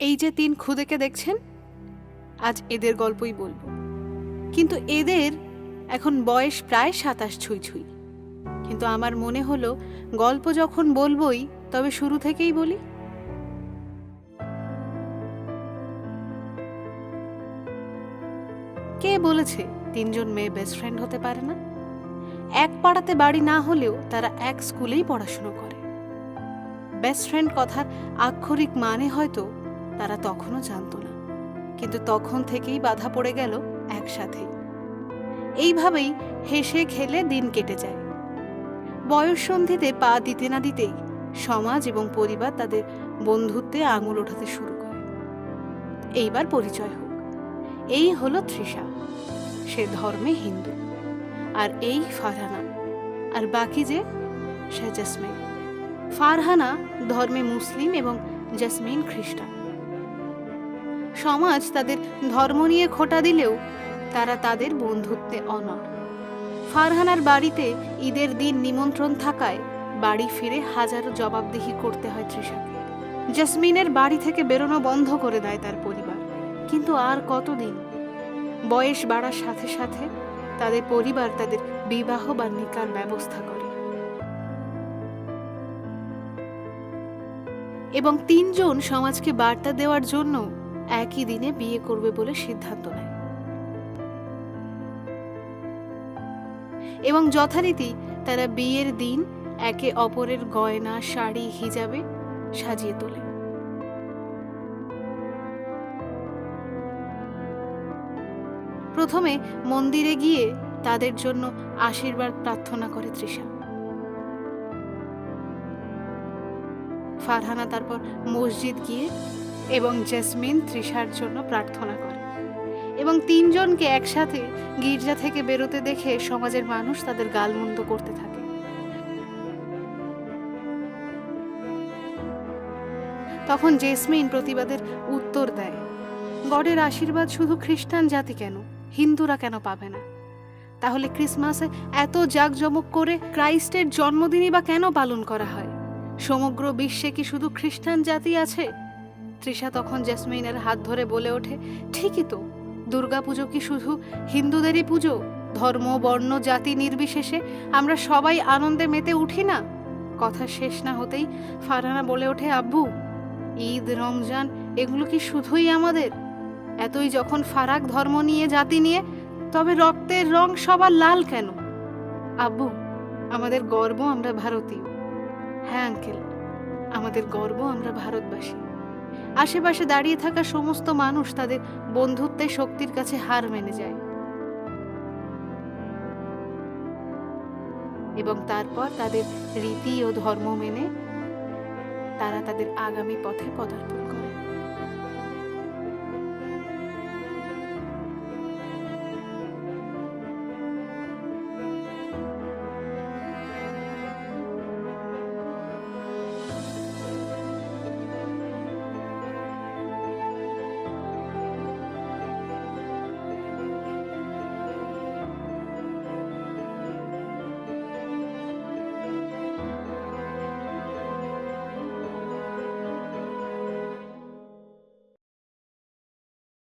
এই যে তিন খুদেকে দেখছেন, আজ এদের গল্পই বলব। কিন্তু এদের এখন বয়স প্রায় সাতাশ ছুঁই ছুঁই। কিন্তু আমার মনে হলো, গল্প যখন বলবোই, তবে শুরু থেকেই বলি। কে বলেছে তিনজন মেয়ে বেস্ট ফ্রেন্ড হতে পারে না? এক পাড়াতে বাড়ি না হলেও তারা এক স্কুলেই পড়াশুনো করে। বেস্ট ফ্রেন্ড কথার আক্ষরিক মানে হয়তো তারা তখনও জানতো না। কিন্তু তখন থেকেই বাধা পড়ে গেল একসাথেই এইভাবেই হেসে খেলে দিন কেটে যায়। বয়ঃসন্ধিতে পা দিতে না দিতেই সমাজ এবং পরিবার তাদের বন্ধুত্বে আঙুল ওঠাতে শুরু করে। এইবার পরিচয় হোক। এই হলো তৃষা। সে ধর্মে হিন্দু। আর এই ফারহানা। আর বাকি যে, সে জাসমিন। ফারহানা ধর্মে মুসলিম এবং জাসমিন খ্রিস্টান। সমাজ তাদের ধর্ম নিয়ে খোটা দিলেও তারা তাদের বন্ধুত্বে অনর ফারহানার বাড়িতে ঈদের দিন নিমন্ত্রণ থাকায় বাড়ি ফিরে হাজারো জবাবদিহি করতে হয় তৃষাকে। জাসমিনের বাড়ি থেকে বেরোনো বন্ধ করে দেয় তার পরিবার। কিন্তু আর কতদিন? বয়স বাড়ার সাথে সাথে তাদের পরিবার তাদের বিবাহ বা নিকার ব্যবস্থা করে। এবং তিনজন সমাজকে বার্তা দেওয়ার জন্য একই দিনে বিয়ে করবে বলে সিদ্ধান্ত নেয়। এবং যথারীতি তারা বিয়ের দিন একে অপরের গয়না, শাড়ি, হিজাবে সাজিয়ে তোলে। প্রথমে মন্দিরে গিয়ে তাদের জন্য আশীর্বাদ প্রার্থনা করে তৃষা। ফারহানা তারপর মসজিদ গিয়ে এবং জেসমিন তৃষার জন্য প্রার্থনা করে। এবং তিনজনকে একসাথে গির্জা থেকে বেরোতে দেখে সমাজের মানুষ তাদের গালমন্দ করতে থাকে। তখন জেসমিন প্রতিবাদের উত্তর দেয়, গডের আশীর্বাদ শুধু খ্রিস্টান জাতি কেন? হিন্দুরা কেন পাবে না? তাহলে ক্রিসমাসে এত জাঁকজমক করে ক্রাইস্টের জন্মদিনই বা কেন পালন করা হয়? সমগ্র বিশ্বে কি শুধু খ্রিস্টান জাতি আছে? তৃষা তখন জেসমিনের হাত ধরে বলে ওঠে, ঠিকই তো। দুর্গাপুজো কি শুধু হিন্দুদেরই পুজো? ধর্ম, বর্ণ, জাতি নির্বিশেষে আমরা সবাই আনন্দে মেতে উঠি না? কথা শেষ না হতেই ফারহানা বলে ওঠে, আব্বু, ঈদ, রমজান, এগুলো কি শুধুই আমাদের? এতই যখন ফারাক ধর্ম নিয়ে, জাতি নিয়ে, তবে রক্তের রং সবার লাল কেন? আব্বু, আমাদের গর্ব আমরা ভারতীয়। হ্যাঁ আঙ্কেল, আমাদের গর্ব আমরা ভারতবাসী। আশেপাশে দাঁড়িয়ে থাকা সমস্ত মানুষ তাদের বন্ধুত্বের শক্তির কাছে হার মেনে যায়। এবং তারপর তাদের রীতি ও ধর্ম মেনে তারা তাদের আগামী পথে পদার্পণ